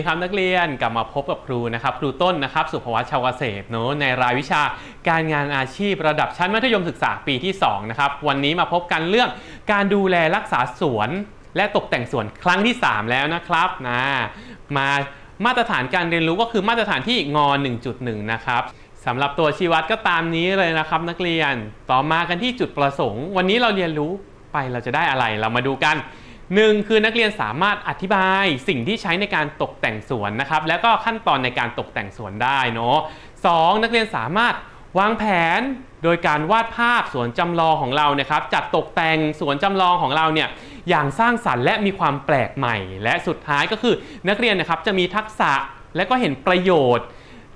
สดีครับนักเรียนกลับมาพบกับครูนะครับครูต้นนะครับสุภวัชชาวเกษตรเนอะในรายวิชาการงานอาชีพระดับชั้นมัธยมศึกษาปีที่2นะครับวันนี้มาพบกันเรื่องการดูแลรักษาสวน และตกแต่งสวนครั้งที่ 3 แล้วนะครับนะมามาตรฐานการเรียนรู้ก็คือมาตรฐานที่งอ1.1 นะครับสำหรับตัวชี้วัดก็ตามนี้เลยนะครับนักเรียนต่อมากันที่จุดประสงค์ วันนี้เราเรียนรู้ไปเราจะได้อะไรเรามาดูกัน หนึ่งคือนักเรียนสามารถอธิบายสิ่งที่ใช้ในการตกแต่งสวนนะครับ แล้วก็ขั้นตอนในการตกแต่งสวนได้เนาะสองนักเรียนสามารถวางแผนโดยการวาดภาพสวนจำลองของเรานะครับ จัดตกแต่งสวนจำลองของเราเนี่ยอย่างสร้างสรรค์และมีความแปลกใหม่ และสุดท้ายก็คือนักเรียนนะครับจะมีทักษะและก็เห็นประโยชน์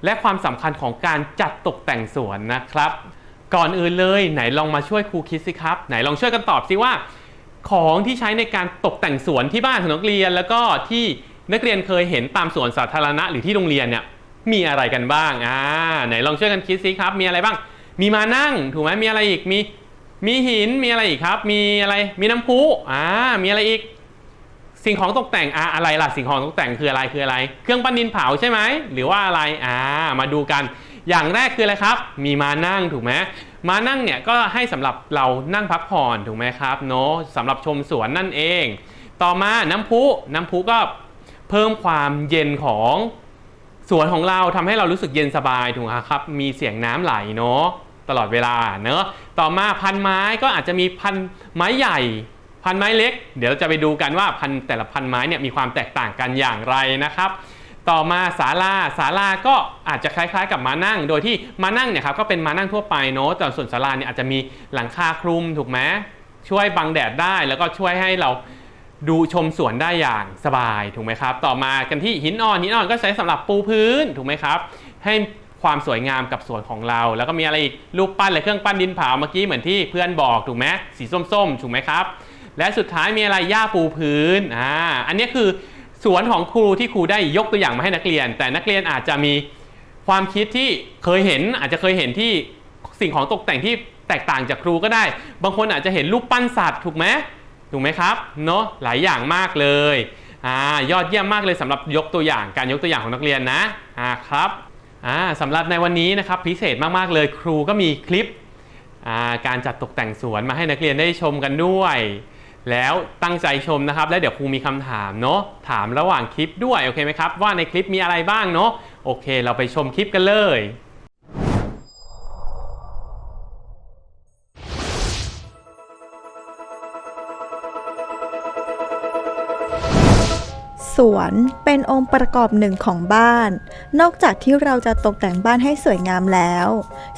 และความสำคัญของการจัดตกแต่งสวนนะครับ ก่อนอื่นเลยไหนลองมาช่วยครูคิดสิครับ ไหนลองช่วยกันตอบสิว่า ของที่ใช้ในการตกแต่งสวนที่บ้านของนักเรียน แล้วก็ที่นักเรียนเคยเห็นตามสวนสาธารณะหรือที่โรงเรียนเนี่ยมีอะไรกันบ้างอ่าไหนลองช่วยกันคิดสิครับ มีอะไรบ้าง มีมานั่งถูกไหมมีอะไรอีกมีมีหินมีอะไรอีกครับ มีอะไรมีน้ำพุอ่ามีอะไรอีก สิ่งของตกแต่งอะอะไรล่ะสิ่งของตกแต่งคืออะไรคืออะไร เครื่องปั้นดินเผาใช่ไหมหรือว่าอะไรอ่ามาดูกัน อย่างแรกคืออะไรครับ มีมานั่งถูกไหมมานั่งเนี่ยก็ให้สำหรับเรานั่งพักผ่อนถูกไหมครับเนาะสำหรับชมสวนนั่นเอง ต่อมาน้ำพุน้ำพุก็เพิ่มความเย็นของสวนของเราทำให้เรารู้สึกเย็นสบายถูกไหมครับ มีเสียงน้ำไหลเนาะตลอดเวลาเนาะต่อมาพันไม้ก็อาจจะมีพันไม้ใหญ่ พันไม้เล็ก เดี๋ยวเราจะไปดูกันว่าพันแต่ละพันไม้เนี่ยมีความแตกต่างกันอย่างไรนะครับ ต่อมาศาลาศาลาก็อาจจะคล้ายๆ กับมานั่ง โดยที่มานั่งเนี่ยครับก็เป็นมานั่งทั่วไปเนาะแต่ส่วนศาลาเนี่ยอาจจะมีหลังคาคลุมถูกไหมช่วยบังแดดได้แล้วก็ช่วยให้เราดูชมสวนได้อย่างสบายถูกไหมครับ ต่อมากันที่หินอ่อนหินอ่อนก็ใช้สำหรับปูพื้นถูกไหมครับ ให้ความสวยงามกับสวนของเรา แล้วก็มีอะไรอีกรูปปั้นหรือเครื่องปั้นดินเผาเมื่อกี้เหมือนที่เพื่อนบอกถูกไหมสีส้มๆถูกไหมครับ และสุดท้ายมีอะไรหญ้าปูพื้นอ่าอันนี้คือ สวนของครูที่ครูได้ยกตัวอย่างมาให้นักเรียน แต่นักเรียนอาจจะมีความคิดที่เคยเห็น อาจจะเคยเห็นที่สิ่งของตกแต่งที่แตกต่างจากครูก็ได้ บางคนอาจจะเห็นรูปปั้นสัตว์ถูกไหมถูกไหมครับเนาะหลายอย่างมากเลยอ่ายอดเยี่ยมมากเลยสำหรับยกตัวอย่างการยกตัวอย่างของนักเรียนนะอ่าครับอ่าสำหรับในวันนี้นะครับพิเศษมากๆเลยครูก็มีคลิปการจัดตกแต่งสวนมาให้นักเรียนได้ชมกันด้วย แล้วตั้งใจชมนะครับ แล้วเดี๋ยวครูมีคำถามเนาะถามระหว่างคลิปด้วยโอเคไหมครับ ว่าในคลิปมีอะไรบ้างเนาะโอเค เราไปชมคลิปกันเลยสวนเป็นองค์ประกอบหนึ่งของบ้าน นอกจากที่เราจะตกแต่งบ้านให้สวยงามแล้ว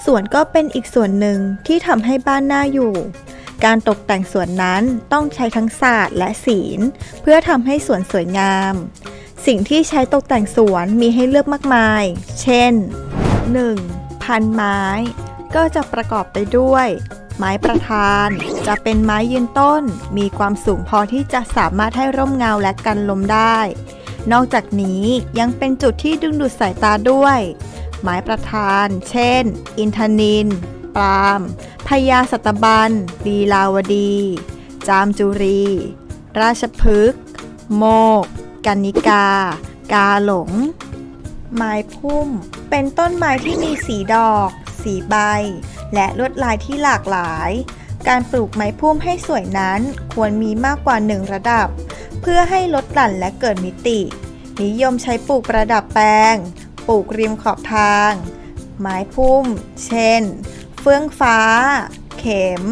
สวนก็เป็นอีกส่วนหนึ่งที่ทำให้บ้านน่าอยู่ การตกแต่งสวนนั้นต้องใช้ทั้งศาสตร์และศิลป์เพื่อทำให้สวนสวยงาม สิ่งที่ใช้ตกแต่งสวนมีให้เลือกมากมาย เช่น 1. พันไม้ ก็จะประกอบไปด้วย ไม้ประธาน จะเป็นไม้ยืนต้น มีความสูงพอที่จะสามารถให้ร่มเงาและกันลมได้ นอกจากนี้ยังเป็นจุดที่ดึงดูดสายตาด้วย ไม้ประธาน เช่น อินทนิน ปามพญาสัตบันลีลาวดี จามจุรี ราชพฤกษ์โมก กันนิกา กาหลง ไม้พุ่ม เป็นต้นไม้ที่มีสีดอก สีใบ และลวดลายที่หลากหลาย การปลูกไม้พุ่มให้สวยนั้นควรมีมากกว่าหนึ่งระดับ เพื่อให้ลดหลั่นและเกิดมิติ นิยมใช้ปลูกประดับแปลง ปลูกริมขอบทาง ไม้พุ่ม เช่น ฟื่องฟ้า เข็ม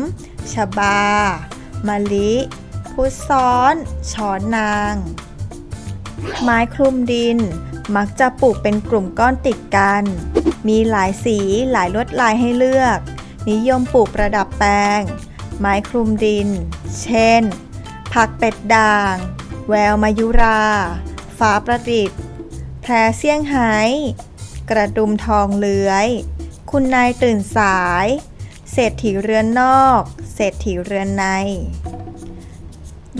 ชบามะลิพุทซ้อนช้อนนาง ไม้คลุมดิน มักจะปลูกเป็นกลุ่มก้อนติดกัน มีหลายสีหลายลวดลายให้เลือก นิยมปลูกประดับแปลง ไม้คลุมดิน เช่น ผักเป็ดด่าง แววมายุรา ฟ้าประดิษฐ์แพรเซี่ยงไฮ้กระดุมทองเลื้อย คุณนายตื่นสาย เศรษฐีเรือนนอก เศรษฐีเรือนใน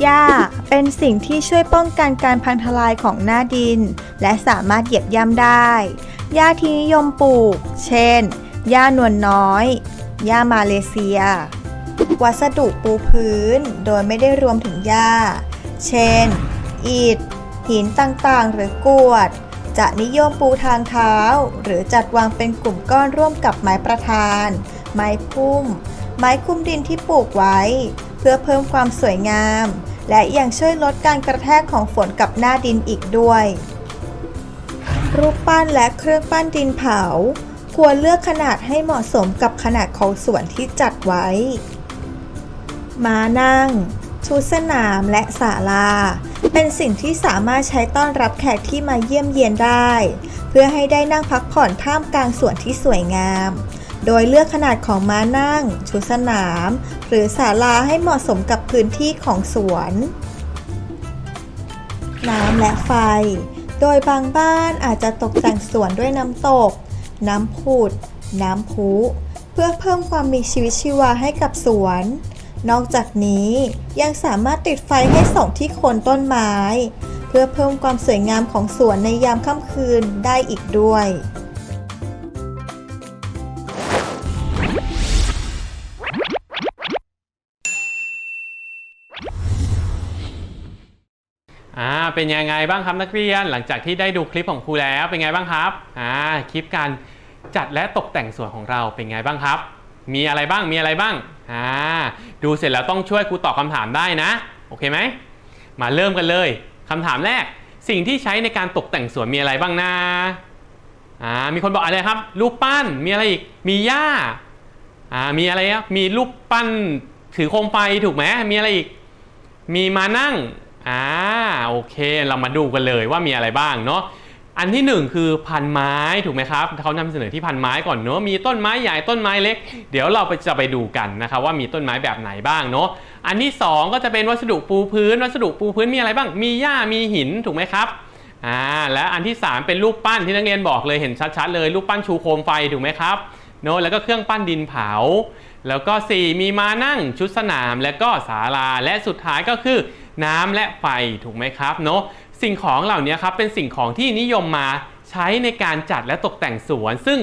หญ้าเป็นสิ่งที่ช่วยป้องกันการพังทลายของหน้าดิน และสามารถเหยียบย่ำได้หญ้าที่นิยมปลูก เช่นหญ้านวลน้อยหญ้ามาเลเซีย วัสดุปูพื้นโดยไม่ได้รวมถึงหญ้า เช่น อิฐ หินต่างๆ หรือกวด จะนิยมปูทางเท้า หรือจัดวางเป็นกลุ่มก้อนร่วมกับไม้ประธาน ไม้พุ่ม ไม้คลุมดินที่ปลูกไว้ เพื่อเพิ่มความสวยงาม และยังช่วยลดการกระแทกของฝนกับหน้าดินอีกด้วย รูปปั้นและเครื่องปั้นดินเผา ควรเลือกขนาดให้เหมาะสมกับขนาดของสวนที่จัดไว้ ม้านั่ง ชุดสนามและศาลา เป็นสิ่งที่สามารถใช้ต้อนรับแขกที่มาเยี่ยมเยียนได้ เพื่อให้ได้นั่งพักผ่อนท่ามกลางสวนที่สวยงาม โดยเลือกขนาดของม้านั่ง ชุดสนาม หรือศาลาให้เหมาะสมกับพื้นที่ของสวน น้ำและไฟ โดยบางบ้านอาจจะตกแต่งสวนด้วยน้ำตก น้ำผุด น้ำพุเพื่อเพิ่มความมีชีวิตชีวาให้กับสวน นอกจากนี้ยังสามารถติดไฟให้ส่องที่โคนต้นไม้ เพื่อเพิ่มความสวยงามของสวนในยามค่ำคืนได้อีกด้วย อ่า เป็นยังไงบ้างครับนักเรียน หลังจากที่ได้ดูคลิปของครูแล้วเป็นไงบ้างครับ อ่า คลิปการจัดและตกแต่งสวนของเราเป็นไงบ้างครับ มีอะไรบ้างมีอะไรบ้างอ่าดูเสร็จแล้วต้องช่วยครูตอบคำถามได้นะ โอเคไหม มาเริ่มกันเลยคำถามแรก สิ่งที่ใช้ในการตกแต่งสวนมีอะไรบ้างนะอ่ามีคนบอกอะไรครับ รูปปั้นมีอะไรอีกมีหญ้าอ่ามีอะไรอะมีรูปปั้นถือโคมไฟถูกไหมมีอะไรอีก มีมานั่งอ่าโอเค เรามาดูกันเลยว่ามีอะไรบ้างเนาะ อันที่หนึ่งคือพันไม้ถูกไหมครับเขานำเสนอที่พันไม้ก่อนเนาะมีต้นไม้ใหญ่ต้นไม้เล็ก เดี๋ยวเราไปจะไปดูกันนะครับว่ามีต้นไม้แบบไหนบ้างเนาะอันที่สองก็จะเป็นวัสดุปูพื้น วัสดุปูพื้นมีอะไรบ้าง มีหญ้ามีหินถูกไหมครับอ่าและอันที่สามเป็นรูปปั้นที่นักเรียนบอกเลยเห็นชัดๆเลยรูปปั้นชูโคมไฟถูกไหมครับเนอะแล้วก็เครื่องปั้นดินเผา แล้วก็ 4 มีมานั่งชุดสนาม และก็ศาลาและสุดท้ายก็คือน้ำและไฟถูกไหมครับเนอะ สิ่งของเหล่านี้ครับเป็นสิ่งของที่นิยมมาใช้ในการจัดและตกแต่งสวน ซึ่ง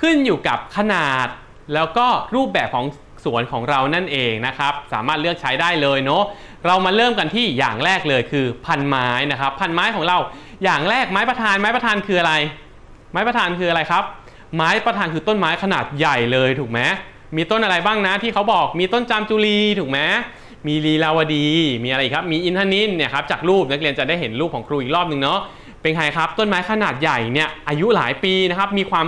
ขึ้นอยู่กับขนาด แล้วก็รูปแบบของสวนของเรานั่นเองนะครับ สามารถเลือกใช้ได้เลยเนอะเรามาเริ่มกันที่อย่างแรกเลยคือพันไม้นะครับ พันไม้ของเราอย่างแรกไม้ประธานไม้ประธานคืออะไร ไม้ประธานคืออะไรครับ ไม้ประธานคือต้นไม้ขนาดใหญ่เลยถูกไหมมีต้นอะไรบ้างนะที่เขาบอกมีต้นจามจุลีถูกไหม มีลีลาวดี มีอะไรอีกครับ มีอินทนินเนี่ยครับจากรูปนักเรียนจะได้เห็นรูปของครูอีกรอบหนึ่งเนาะเป็นไงครับ ต้นไม้ขนาดใหญ่เนี่ยอายุหลายปีนะครับมีความ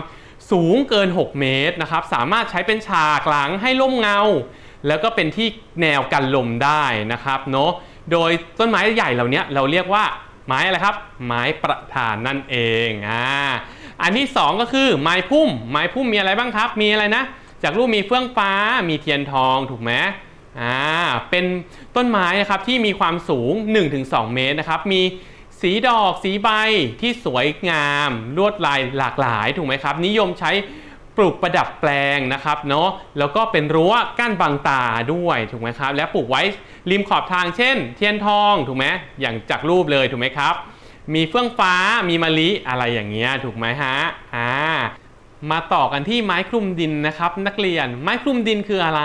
สูงเกิน 6 เมตรนะครับสามารถใช้เป็นฉากหลังให้ร่มเงา แล้วก็เป็นที่แนวกันลมได้นะครับเนาะโดยต้นไม้ใหญ่เหล่านี้เราเรียกว่าไม้อะไรครับ ไม้ประธานนั่นเองอ่าอันที่ 2 ก็คือไม้พุ่ม ไม้พุ่มมีอะไรบ้างครับ มีอะไรนะ จากรูปมีเฟื่องฟ้ามีเทียนทองถูกไหม อ่าเป็นต้นไม้นะครับที่มีความสูง 1-2 เมตรนะครับ มีสีดอกสีใบที่สวยงามลวดลายหลากหลายถูกไหมครับ นิยมใช้ปลูกประดับแปลงนะครับเนาะแล้วก็เป็นรั้วกั้นบังตาด้วยถูกไหมครับ และปลูกไว้ริมขอบทางเช่น เทียนทองถูกไหมอย่างจากรูปเลยถูกไหมครับ มีเฟื่องฟ้ามีมะลิอะไรอย่างเงี้ยถูกไหมฮะอ่ามาต่อกันที่ไม้คลุมดินนะครับ นักเรียนไม้คลุมดินคืออะไร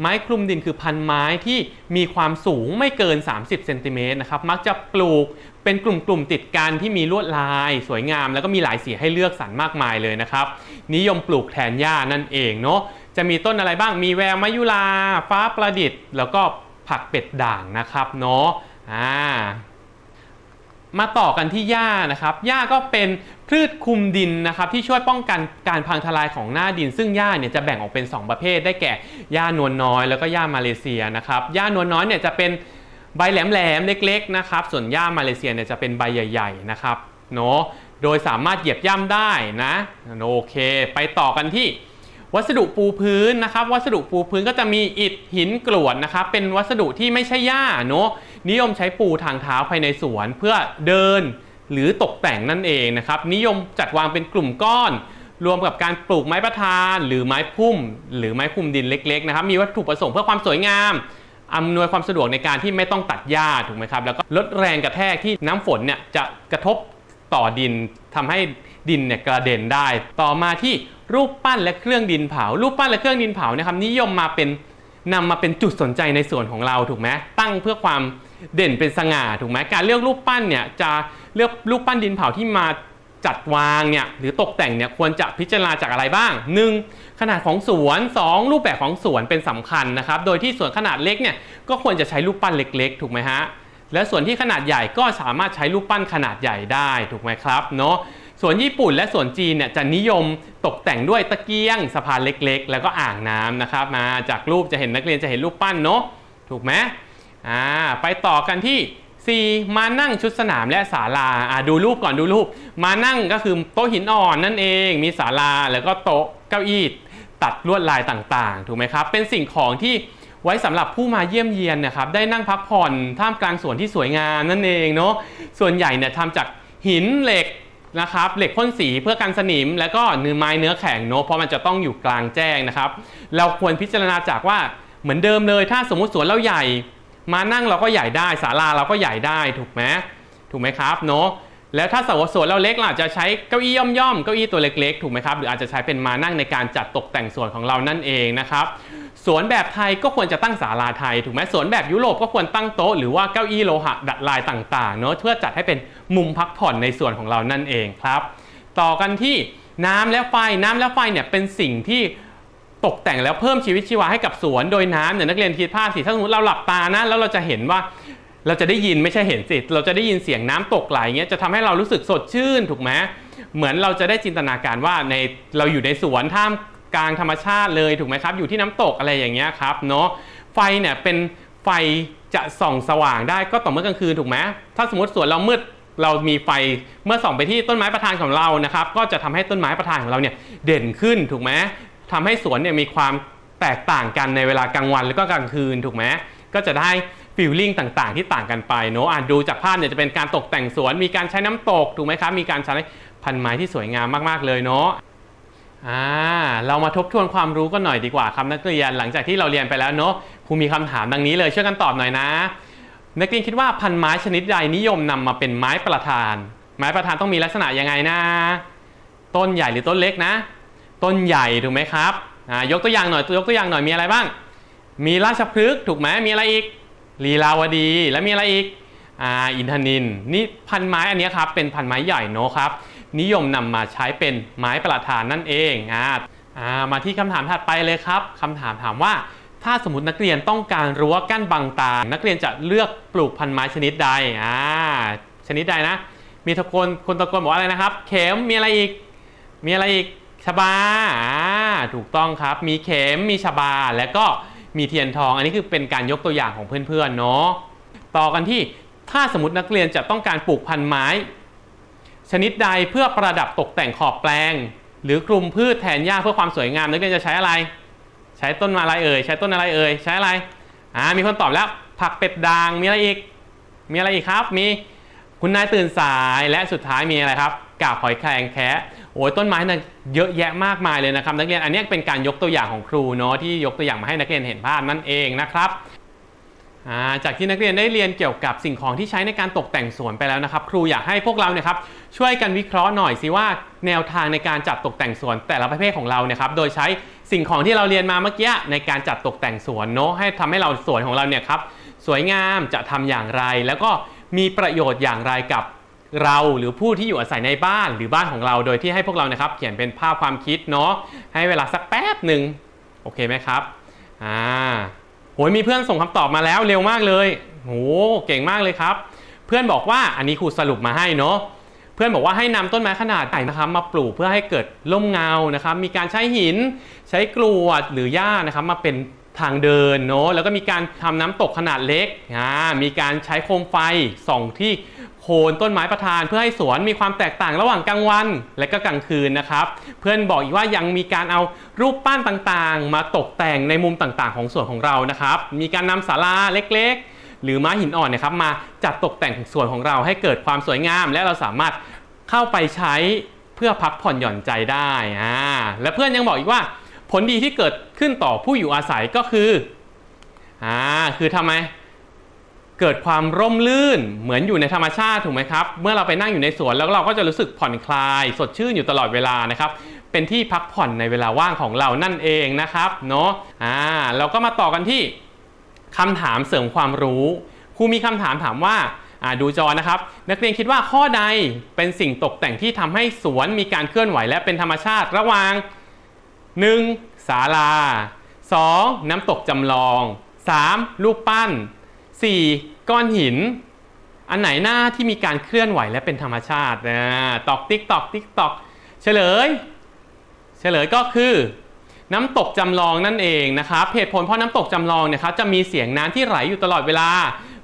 ไม้คลุมดินคือพันไม้ที่มีความสูงไม่เกิน 30เซนติเมตรนะครับมักจะปลูกเป็นกลุ่มๆติดกันที่มีลวดลาย สวยงาม แล้วก็มีหลายสีให้เลือกสรรมากมายเลยนะครับ นิยมปลูกแทนหญ้านั่นเองเนาะจะมีต้นอะไรบ้างมีแววมายุลาฟ้าประดิษฐ์ แล้วก็ผักเป็ดด่างนะครับเนาะอ่ามาต่อกันที่หญ้านะครับหญ้าก็เป็น พืชคุมดินนะครับที่ช่วยป้องกันการพังทลายของหน้าดิน ซึ่งหญ้าเนี่ยจะแบ่งออกเป็น 2 ประเภท ได้แก่หญ้านวลน้อย แล้วก็หญ้ามาเลเซียนะครับหญ้านวลน้อยเนี่ยจะเป็นใบแหลมๆเล็กๆนะครับส่วนหญ้ามาเลเซียเนี่ยจะเป็นใบใหญ่ๆนะครับเนาะโดยสามารถเหยียบย่ำได้นะโอเค ไปต่อกันที่วัสดุปูพื้นนะครับ วัสดุปูพื้นก็จะมีอิฐหินกรวดนะครับ เป็นวัสดุที่ไม่ใช่หญ้าเนาะนิยมใช้ปูทางเท้าภายในสวนเพื่อเดิน หรือตกแต่งนั่นเองนะครับนิยมจัดวางเป็นกลุ่มก้อน รวมกับการปลูกไม้ประทาน หรือไม้พุ่ม หรือไม้คุมดินเล็กๆนะครับมีวัตถุประสงค์เพื่อความสวยงามอำนวยความสะดวกในการที่ไม่ต้องตัดหญ้าถูกไหมครับแล้วก็ลดแรงกระแทกที่น้ำฝนเนี่ยจะกระทบต่อดินทำให้ดินเนี่ยกระเด็นได้ ต่อมาที่รูปปั้นและเครื่องดินเผา รูปปั้นและเครื่องดินเผานะครับนิยมมาเป็น นำมาเป็นจุดสนใจในส่วนของเราถูกไหมตั้งเพื่อความเด่นเป็นสง่าถูกไหมการเลือกรูปปั้นเนี่ยจะเลือกรูปปั้นดินเผาที่มาจัดวางเนี่ยหรือตกแต่งเนี่ยควรจะพิจารณาจากอะไรบ้าง 1. ขนาดของสวน 2. รูปแบบของสวนเป็นสำคัญนะครับ โดยที่สวนขนาดเล็กเนี่ยก็ควรจะใช้รูปปั้นเล็กๆ ถูกไหมฮะและส่วนที่ขนาดใหญ่ก็สามารถใช้รูปปั้นขนาดใหญ่ได้ถูกไหมครับเนาะ ส่วนญี่ปุ่นและส่วนจีนเนี่ยจะนิยมตกแต่งด้วยตะเกียงสะพานเล็กๆ แล้วก็อ่างน้ำนะครับ มาจากรูปจะเห็นนักเรียนจะเห็นรูปปั้นเนาะถูกไหมอ่าไปต่อกันที่ 4. มานั่งชุดสนามและศาลาอ่าดูรูปก่อนดูรูป มานั่งก็คือโต๊ะหินอ่อนนั่นเองมีศาลาแล้วก็โต๊ะเก้าอี้ตัดลวดลายต่างๆ ถูกไหมครับ เป็นสิ่งของที่ไว้สำหรับผู้มาเยี่ยมเยียนนะครับ ได้นั่งพักผ่อนท่ามกลางสวนที่สวยงามนั่นเองเนาะส่วนใหญ่เนี่ยทำจากหินเหล็ก นะครับเหล็กพ่นสีเพื่อกันสนิม แล้วก็เนื้อไม้เนื้อแข็งเนาะเพราะมันจะต้องอยู่กลางแจ้งนะครับ เราควรพิจารณาจากว่าเหมือนเดิมเลย ถ้าสมมุติสวนเราใหญ่ มานั่งเราก็ใหญ่ได้ศาลาเราก็ใหญ่ได้ถูกไหมถูกไหมครับเนาะ แล้วถ้าสวนเราเล็กเราอาจจะใช้เก้าอี้ย่อมๆเก้าอี้ตัวเล็กๆ ถูกไหมครับ หรืออาจจะใช้เป็นมานั่งในการจัดตกแต่งสวนของเรานั่นเองนะครับสวนแบบไทยก็ควรจะตั้งศาลาไทยถูกไหมสวนแบบยุโรปก็ควรตั้งโต๊ะหรือว่าเก้าอี้โลหะดัดลายต่างๆเนอะเพื่อจัดให้เป็นมุมพักผ่อนในส่วนของเรานั่นเองครับ ต่อกันที่น้ำและไฟน้ำและไฟเนี่ยเป็นสิ่งที่ตกแต่งแล้วเพิ่มชีวิตชีวาให้กับสวนโดยน้ำเนี่ยนักเรียนคิดภาพสิถ้าสมมติเราหลับตานะแล้วเราจะเห็นว่า เราจะได้ยินไม่ใช่เห็นสิ เราจะได้ยินเสียงน้ำตกไหลเงี้ยจะทำให้เรารู้สึกสดชื่นถูกไหมเหมือนเราจะได้จินตนาการว่าในเราอยู่ในสวนท่ามกลางธรรมชาติเลยถูกไหมครับ อยู่ที่น้ำตกอะไรอย่างเงี้ยครับเนาะไฟเนี่ยเป็นไฟจะส่องสว่างได้ก็ต่อเมื่อกลางคืนถูกไหมถ้าสมมติสวนเรามืดเรามีไฟเมื่อส่องไปที่ต้นไม้ประธานของเรานะครับ ก็จะทำให้ต้นไม้ประธานของเราเนี่ยเด่นขึ้นถูกไหมทำให้สวนเนี่ยมีความแตกต่างกันในเวลากลางวันแล้วก็กลางคืนถูกไหมก็จะได้ ฟีลลิ่งต่างๆ ที่ต่างกันไปเนาะอ่านดูจากภาพเนี่ยจะเป็นการตกแต่งสวน มีการใช้น้ำตกถูกไหมครับมีการใช้พันไม้ที่สวยงามมากๆเลยเนาะอ่าเรามาทบทวนความรู้กันหน่อยดีกว่าครับนักเรียนหลังจากที่เราเรียนไปแล้วเนาะครูมีคำถามดังนี้เลยช่วยกันตอบหน่อยนะ นักเรียนคิดว่าพันไม้ชนิดใดนิยมนำมาเป็นไม้ประธาน ไม้ประธานต้องมีลักษณะยังไงนะ ต้นใหญ่หรือต้นเล็กนะ ต้นใหญ่ถูกไหมครับอ่ายกตัวอย่างหน่อยยกตัวอย่างหน่อยมีอะไรบ้าง มีราชพฤกษ์ถูกไหมมีอะไรอีก ลีลาวดีแล้วมีอะไรอีกอ่าอินทนินนี่พันไม้อันนี้ครับเป็นพันไม้ใหญ่เนาะครับ นิยมนำมาใช้เป็นไม้ประธานนั่นเองอ่าอ่ามาที่คำถามถัดไปเลยครับคำถามถามว่า ถ้าสมมตินักเรียนต้องการรั้วกั้นบังตา นักเรียนจะเลือกปลูกพันไม้ชนิดใดอ่าชนิดใดนะ มีตะโกนคนตะโกนบอกอะไรนะครับ เข็มมีอะไรอีก มีอะไรอีกชบาอ่าถูกต้องครับ มีเข็มมีชบาแล้วก็ มีเทียนทอง อันนี้คือเป็นการยกตัวอย่างของเพื่อนๆเนาะต่อกันที่ถ้าสมมตินักเรียนจะต้องการปลูกพันธุ์ไม้ ชนิดใดเพื่อประดับตกแต่งขอบแปลง หรือกลุ่มพืชแทนหญ้าเพื่อความสวยงาม นักเรียนจะใช้อะไร ใช้ต้นอะไรเอ่ยใช้ต้นอะไรเอ่ยใช้อะไรอ่ามีคนตอบแล้วผักเป็ดด่างมีอะไรอีก มีอะไรอีกครับ มีคุณนายตื่นสายและสุดท้ายมีอะไรครับกาบหอยแครงแคะ โอ้ยต้นไม้น่ะเยอะแยะมากมายเลยนะครับนักเรียนอันนี้เป็นการยกตัวอย่างของครูเนาะที่ยกตัวอย่างมาให้นักเรียนเห็นภาพนั่นเองนะครับจากที่นักเรียนได้เรียนเกี่ยวกับสิ่งของที่ใช้ในการตกแต่งสวนไปแล้วนะครับ ครูอยากให้พวกเราเนี่ยครับช่วยกันวิเคราะห์หน่อยสิว่าแนวทางในการจัดตกแต่งสวนแต่ละประเภทของเราเนี่ยครับโดยใช้สิ่งของที่เราเรียนมาเมื่อกี้ในการจัดตกแต่งสวนเนาะให้ทำให้เราสวนของเราเนี่ยครับสวยงามจะทำอย่างไร แล้วก็มีประโยชน์อย่างไรกับ เราหรือผู้ที่อยู่อาศัยในบ้านหรือบ้านของเราโดยที่ให้พวกเรานะครับเขียนเป็นภาพความคิดเนาะให้เวลาสักแป๊บหนึ่งโอเคไหมครับอ่าโหยมีเพื่อนส่งคำตอบมาแล้วเร็วมากเลยโหเก่งมากเลยครับ เพื่อนบอกว่าอันนี้ครูสรุปมาให้เนาะเพื่อนบอกว่าให้นำต้นไม้ขนาดใหญ่นะครับ มาปลูกเพื่อให้เกิดร่มเงานะครับ มีการใช้หินใช้กรวดหรือหญ้านะครับ มาเป็นทางเดินเนาะแล้วก็มีการทำน้ำตกขนาดเล็กอ่ามีการใช้โคมไฟส่องที่ คนต้นไม้ประธานเพื่อให้สวนมีความแตกต่างระหว่างกลางวัน และก็กลางคืนนะครับ เพื่อนบอกอีกว่ายังมีการเอารูปปั้นต่างๆ มาตกแต่งในมุมต่างๆ ของสวนของเรานะครับ มีการนำศาลาเล็กๆ หรือไม้หินอ่อนนะครับมาจัดตกแต่งสวนของเราให้เกิดความสวยงาม และเราสามารถเข้าไปใช้เพื่อพักผ่อนหย่อนใจได้อ่าและเพื่อนยังบอกอีกว่าผลดีที่เกิดขึ้นต่อผู้อยู่อาศัยก็คืออ่าคือทำไม เกิดความร่มรื่นเหมือนอยู่ในธรรมชาติถูกไหมครับ เมื่อเราไปนั่งอยู่ในสวนแล้วเราก็จะรู้สึกผ่อนคลาย สดชื่นอยู่ตลอดเวลานะครับเป็นที่พักผ่อนในเวลาว่างของเรานั่นเองนะครับเนาะอ่าเราก็มาต่อกันที่คำถามเสริมความรู้ครูมีคำถามถามว่าอ่าดูจอนะครับ นักเรียนคิดว่าข้อใดเป็นสิ่งตกแต่งที่ทำให้สวนมีการเคลื่อนไหวและเป็นธรรมชาติระหว่าง 1. ศาลา 2. น้ำตกจำลอง 3. รูปปั้น 4. ก้อนหิน อันไหนหน้าที่มีการเคลื่อนไหวและเป็นธรรมชาตินะตอกติ๊กตอกติ๊กตอกเฉลย เฉลยก็คือน้ำตกจำลองนั่นเองนะครับเหตุผลเพราะน้ำตกจำลองเนี่ยครับจะมีเสียงน้ำที่ไหลอยู่ตลอดเวลา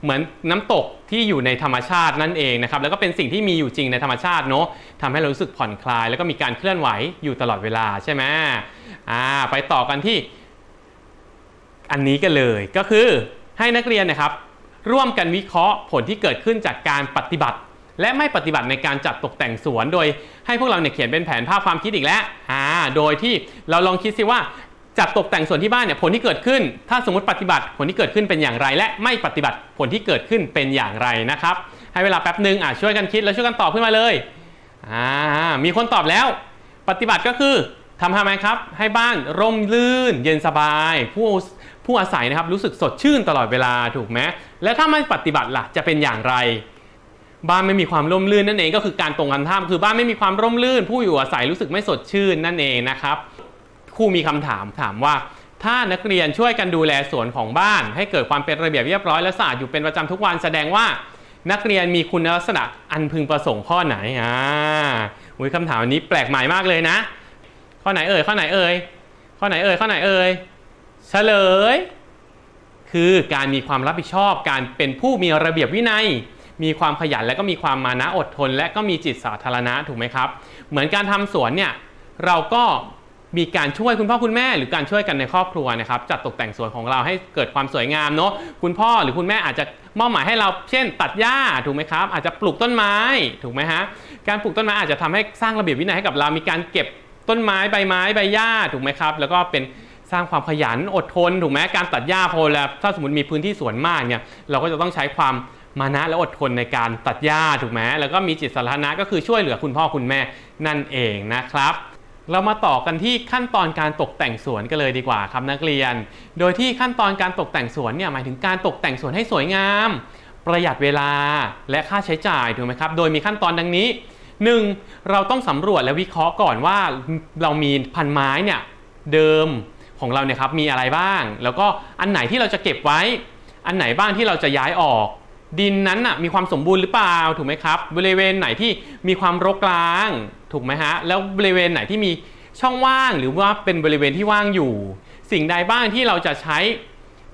เหมือนน้ำตกที่อยู่ในธรรมชาตินั่นเองนะครับ แล้วก็เป็นสิ่งที่มีอยู่จริงในธรรมชาติเนาะทำให้เรารู้สึกผ่อนคลาย แล้วก็มีการเคลื่อนไหวอยู่ตลอดเวลาใช่ไหมอ่าไปต่อกันที่ อันนี้กันเลยก็คือให้นักเรียนนะครับ ร่วมกันวิเคราะห์ผลที่เกิดขึ้นจากการปฏิบัติ และไม่ปฏิบัติในการจัดตกแต่งสวน โดยให้พวกเราเนี่ยเขียนเป็นแผนภาพความคิดอีกแล้วอ่าโดยที่เราลองคิดสิว่าจัดตกแต่งสวนที่บ้านเนี่ยผลที่เกิดขึ้น ถ้าสมมติปฏิบัติผลที่เกิดขึ้นเป็นอย่างไร และไม่ปฏิบัติผลที่เกิดขึ้นเป็นอย่างไรนะครับ ให้เวลาแป๊บหนึ่งอะช่วยกันคิดแล้วช่วยกันตอบขึ้นมาเลยอ่ามีคนตอบแล้ว ปฏิบัติก็คือทำทำไมครับ ให้บ้านร่มรื่น เย็นสบาย ผู้ ผู้อาศัยนะครับรู้สึกสดชื่นตลอดเวลาถูกไหมและถ้าไม่ปฏิบัติล่ะจะเป็นอย่างไร บ้านไม่มีความร่มรื่นนั่นเองก็คือการตรงกันข้ามคือบ้านไม่มีความร่มรื่น ผู้อยู่อาศัยรู้สึกไม่สดชื่นนั่นเองนะครับครูมีคำถามถามว่า ถ้านักเรียนช่วยกันดูแลสวนของบ้าน ให้เกิดความเป็นระเบียบเรียบร้อยและสะอาดอยู่เป็นประจำทุกวันแสดงว่านักเรียนมีคุณลักษณะอันพึงประสงค์ข้อไหนอ่าอุ้ยคำถามอันนี้แปลกใหม่มากเลยนะ ข้อไหนเอ่ยข้อไหนเอ่ยข้อไหนเอ่ยข้อไหนเอ่ย เฉลย คือการมีความรับผิดชอบ การเป็นผู้มีระเบียบวินัย มีความขยันและก็มีความมานะอดทน และก็มีจิตสาธารณะถูกไหมครับ เหมือนการทำสวนเนี่ยเราก็มีการช่วยคุณพ่อคุณแม่ หรือการช่วยกันในครอบครัวนะครับจัดตกแต่งสวนของเราให้เกิดความสวยงามเนาะคุณพ่อหรือคุณแม่อาจจะมอบหมายให้เราเช่น ตัดหญ้าถูกไหมครับ อาจจะปลูกต้นไม้ถูกไหมฮะการปลูกต้นไม้อาจจะทำให้สร้างระเบียบวินัยให้กับเรามีการเก็บต้นไม้ใบไม้ใบหญ้าถูกไหมครับ แล้วก็เป็น สร้างความขยันอดทนถูกไหมการตัดหญ้าพอแล้วถ้าสมมติมีพื้นที่สวนมากเนี่ยเราก็จะต้องใช้ความมานะและอดทนในการตัดหญ้าถูกไหมแล้วก็มีจิตสาธารณะก็คือช่วยเหลือคุณพ่อคุณแม่นั่นเองนะครับ เรามาต่อกันที่ขั้นตอนการตกแต่งสวนกันเลยดีกว่าครับนักเรียน โดยที่ขั้นตอนการตกแต่งสวนเนี่ยหมายถึงการตกแต่งสวนให้สวยงาม ประหยัดเวลาและค่าใช้จ่ายถูกไหมครับ โดยมีขั้นตอนดังนี้ 1. เราต้องสำรวจและวิเคราะห์ก่อนว่าเรามีพันไม้เนี่ยเดิม ของเราเนี่ยครับมีอะไรบ้าง แล้วก็อันไหนที่เราจะเก็บไว้ อันไหนบ้างที่เราจะย้ายออก ดินนั้นน่ะมีความสมบูรณ์หรือเปล่าถูกไหมครับ บริเวณไหนที่มีความรกร้าง ถูกไหมฮะแล้วบริเวณไหนที่มีช่องว่างหรือว่าเป็นบริเวณที่ว่างอยู่ สิ่งใดบ้างที่เราจะใช้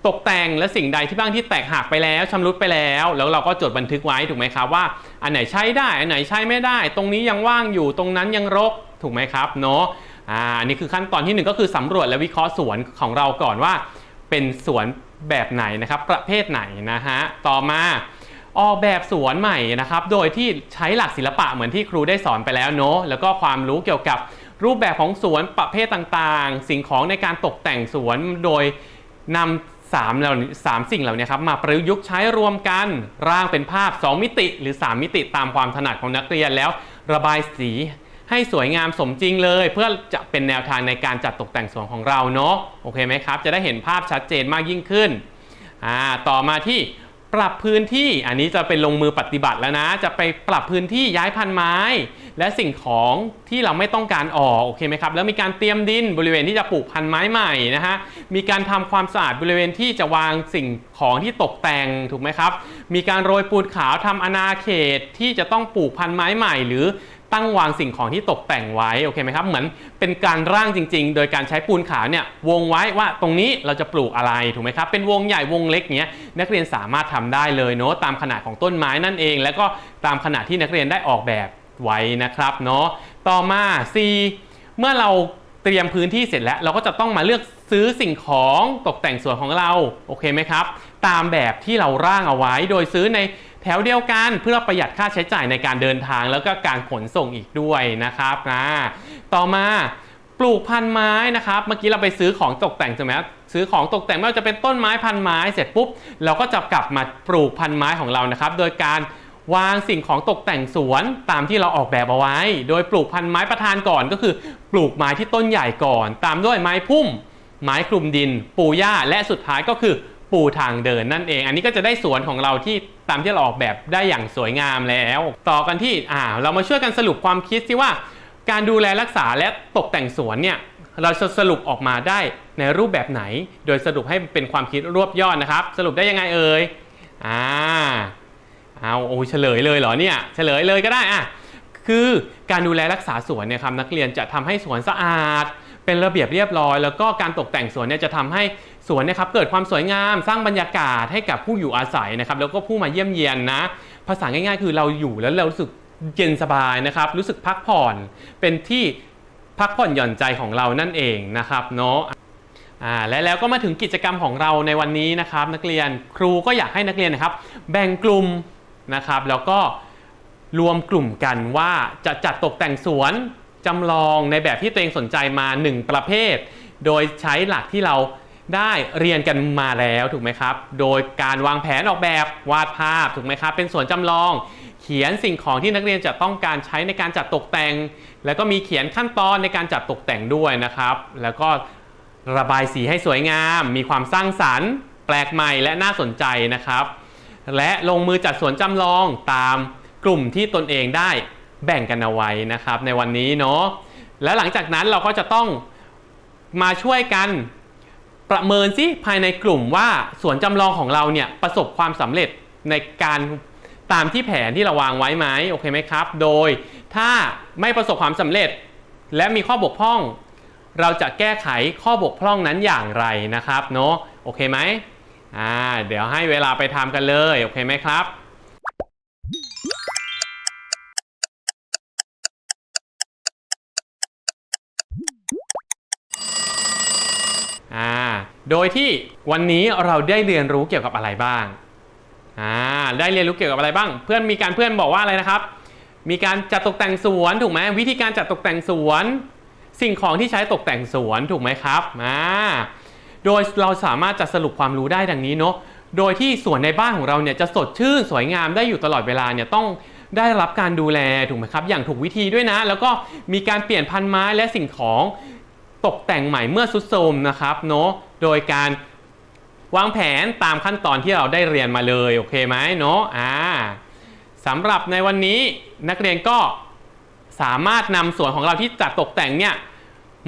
ตกแต่งและสิ่งใดที่บ้างที่แตกหักไปแล้วชำรุดไปแล้ว แล้วเราก็จดบันทึกไว้ถูกไหมครับว่าอันไหนใช้ได้ อันไหนใช้ไม่ได้ ตรงนี้ยังว่างอยู่ตรงนั้นยังรกถูกไหมครับเนาะ อ่าอันนี้คือขั้นตอนที่หนึ่งก็คือสำรวจและวิเคราะห์สวนของเราก่อนว่า เป็นสวนแบบไหนนะครับ ประเภทไหนนะฮะต่อมาออกแบบสวนใหม่นะครับ โดยที่ใช้หลักศิลปะเหมือนที่ครูได้สอนไปแล้วเนอะแล้วก็ความรู้เกี่ยวกับรูปแบบของสวนประเภทต่างๆ สิ่งของในการตกแต่งสวนโดยนำสามเหล่าสามสิ่งเหล่านี้ครับมาประยุกต์ใช้รวมกันร่างเป็นภาพ 2 มิติ หรือ 3 มิติตามความถนัดของนักเรียนแล้ว ระบายสี ให้สวยงามสมจริงเลย เพื่อจะเป็นแนวทางในการจัดตกแต่งสวนของเราเนาะโอเคไหมครับ จะได้เห็นภาพชัดเจนมากยิ่งขึ้นอ่าต่อมาที่ปรับพื้นที่อันนี้จะเป็นลงมือปฏิบัติแล้วนะ จะไปปรับพื้นที่ย้ายพันไม้ และสิ่งของที่เราไม่ต้องการออกโอเคไหมครับแล้วมีการเตรียมดินบริเวณที่จะปลูกพันไม้ใหม่นะฮะมีการทำความสะอาดบริเวณที่จะวางสิ่งของที่ตกแต่งถูกไหมครับ มีการโรยปูนขาวทำอนาเขตที่จะต้องปลูกพันไม้ใหม่ หรือ ตั้งวางสิ่งของที่ตกแต่งไว้โอเคไหมครับเหมือนเป็นการร่างจริง ๆ โดยการใช้ปูนขาวเนี่ยวงไว้ว่าตรงนี้เราจะปลูกอะไรถูกไหมครับเป็นวงใหญ่วงเล็กเนี้ยนักเรียนสามารถทำได้เลยเนาะตามขนาดของต้นไม้นั่นเอง แล้วก็ตามขนาดที่นักเรียนได้ออกแบบไว้นะครับเนาะต่อมา C เมื่อเราเตรียมพื้นที่เสร็จแล้ว เราก็จะต้องมาเลือกซื้อสิ่งของตกแต่งสวนของเราโอเคไหมครับ ตามแบบที่เราร่างเอาไว้โดยซื้อใน แถวเดียวกันเพื่อประหยัดค่าใช้จ่ายในการเดินทางแล้วก็การขนส่งอีกด้วยนะครับนะต่อมาปลูกพันไม้นะครับ เมื่อกี้เราไปซื้อของตกแต่งใช่ไหมซื้อของตกแต่งไม่ว่าจะเป็นต้นไม้พันไม้เสร็จปุ๊บเราก็จะกลับมาปลูกพันไม้ของเรานะครับ โดยการวางสิ่งของตกแต่งสวนตามที่เราออกแบบเอาไว้ โดยปลูกพันไม้ประธานก่อนก็คือ ปลูกไม้ที่ต้นใหญ่ก่อน ตามด้วยไม้พุ่ม ไม้คลุมดิน ปูหญ้าและสุดท้ายก็คือ ปูทางเดินนั่นเอง อันนี้ก็จะได้สวนของเราที่ตามที่เราออกแบบได้อย่างสวยงามแล้ว ต่อกันที่อ่าเรามาช่วยกันสรุปความคิดสิว่า การดูแลรักษาและตกแต่งสวนเนี่ยเราจะสรุปออกมาได้ในรูปแบบไหน โดยสรุปให้เป็นความคิดรวบยอดนะครับ สรุปได้ยังไงเอ่ยอ่าเอาโอ้ยเฉลยเลยเหรอเนี่ยเฉลยเลยก็ได้อะคือการดูแลรักษาสวนเนี่ยครับนักเรียนจะทำให้สวนสะอาด เป็นระเบียบเรียบร้อย แล้วก็การตกแต่งสวนเนี่ยจะทำให้สวนเนะครับเกิดความสวยงามสร้างบรรยากาศให้กับผู้อยู่อาศัยนะครับแล้วก็ผู้มาเยี่ยมเยียนนะ ภาษาง่ายๆ คือเราอยู่แล้วเรารู้สึกเย็นสบายนะครับ รู้สึกพักผ่อนเป็นที่พักผ่อนหย่อนใจของเรานั่นเองนะครับเนาะอ่าและแล้วก็มาถึงกิจกรรมของเราในวันนี้นะครับ นักเรียนครูก็อยากให้นักเรียนนะครับ แบ่งกลุ่มนะครับ แล้วก็รวมกลุ่มกันว่าจะจัดตกแต่งสวน จำลองในแบบที่ตัวเองสนใจมา 1 ประเภท โดยใช้หลักที่เราได้เรียนกันมาแล้วถูกไหมครับ โดยการวางแผนออกแบบวาดภาพถูกไหมครับ เป็นสวนจำลอง เขียนสิ่งของที่นักเรียนจะต้องการใช้ในการจัดตกแต่ง แล้วก็มีเขียนขั้นตอนในการจัดตกแต่งด้วยนะครับ แล้วก็ระบายสีให้สวยงาม มีความสร้างสรรค์ แปลกใหม่และน่าสนใจนะครับ และลงมือจัดสวนจำลองตามกลุ่มที่ตนเองได้ แบ่งกันเอาไว้นะครับ ในวันนี้เนาะและหลังจากนั้นเราก็จะต้องมาช่วยกันประเมินสิภายในกลุ่มว่าสวนจำลองของเราเนี่ยประสบความสำเร็จในการตามที่แผนที่เราวางไว้ไหมโอเคไหมครับ โดยถ้าไม่ประสบความสำเร็จ และมีข้อบกพร่อง เราจะแก้ไขข้อบกพร่องนั้นอย่างไรนะครับเนาะโอเคไหมอ่าเดี๋ยวให้เวลาไปทำกันเลยโอเคไหมครับ โดยที่วันนี้เราได้เรียนรู้เกี่ยวกับอะไรบ้าง อ่า ได้เรียนรู้เกี่ยวกับอะไรบ้าง เพื่อนมีการเพื่อนบอกว่าอะไรนะครับ มีการจัดตกแต่งสวนถูกไหมวิธีการจัดตกแต่งสวน สิ่งของที่ใช้ตกแต่งสวนถูกไหมครับ อ่า โดยเราสามารถจะสรุปความรู้ได้ดังนี้เนาะ โดยที่สวนในบ้านของเราเนี่ยจะสดชื่นสวยงามได้อยู่ตลอดเวลาเนี่ยต้องได้รับการดูแลถูกไหมครับ อย่างถูกวิธีด้วยนะ แล้วก็มีการเปลี่ยนพันธุ์ไม้และสิ่งของ ตกแต่งใหม่เมื่อสุดโทมนะครับเนาะโดยการวางแผนตามขั้นตอนที่เราได้เรียนมาเลย โอเคไหมเนาะอ่าสำหรับในวันนี้นักเรียนก็สามารถนำส่วนของเราที่จัดตกแต่งเนี่ย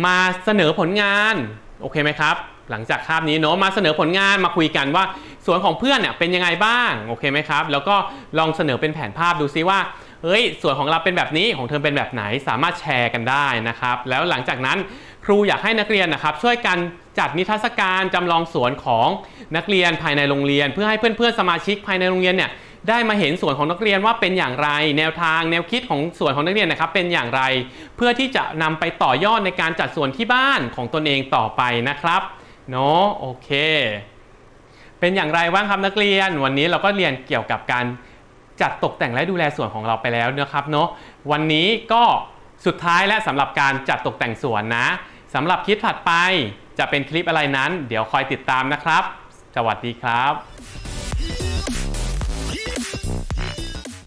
มาเสนอผลงานโอเคไหมครับ หลังจากคาบนี้เนาะมาเสนอผลงานมาคุยกันว่าส่วนของเพื่อนเนี่ยเป็นยังไงบ้างโอเคไหมครับ แล้วก็ลองเสนอเป็นแผนภาพดูซิว่าเฮ้ยส่วนของเราเป็นแบบนี้ของเธอเป็นแบบไหนสามารถแชร์กันได้นะครับ แล้วหลังจากนั้น ครูอยากให้นักเรียนนะครับช่วยกันจัดนิทรรศการจำลองสวนของนักเรียนภายในโรงเรียน เพื่อให้เพื่อนๆสมาชิกภายในโรงเรียนเนี่ยได้มาเห็นสวนของนักเรียนว่าเป็นอย่างไร แนวทางแนวคิดของสวนของนักเรียนนะครับเป็นอย่างไร เพื่อที่จะนำไปต่อยอดในการจัดสวนที่บ้านของตนเองต่อไปนะครับเนาะโอเค เป็นอย่างไรบ้างครับนักเรียน วันนี้เราก็เรียนเกี่ยวกับการจัดตกแต่งและดูแลสวนของเราไปแล้วนะครับเนาะวันนี้ก็สุดท้ายและสำหรับการจัดตกแต่งสวนนะ สำหรับคลิปถัดไปจะเป็นคลิปอะไรนั้น เดี๋ยวคอยติดตามนะครับ สวัสดีครับ